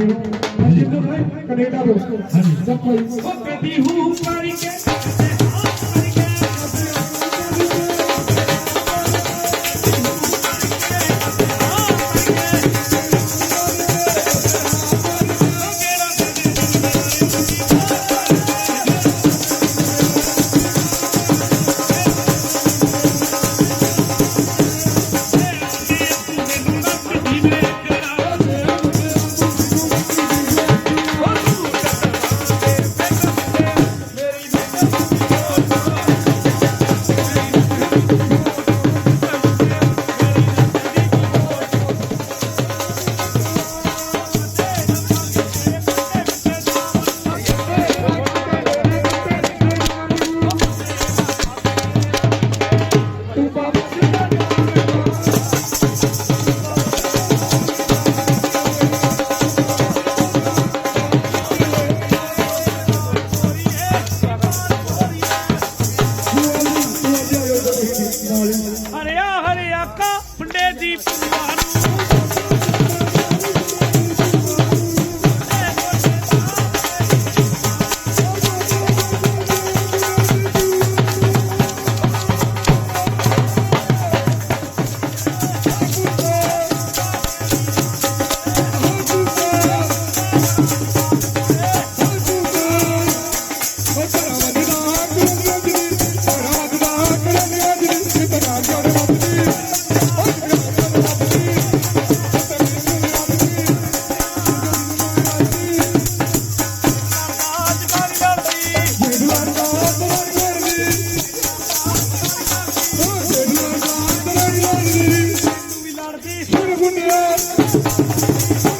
હજી તો કનેટા દોસ્તો સબ કોઈ કભી હું પર કે ਆਕਾ ਮੁੰਡੇ ਦੀ ਪੂਆ Juro, bonito.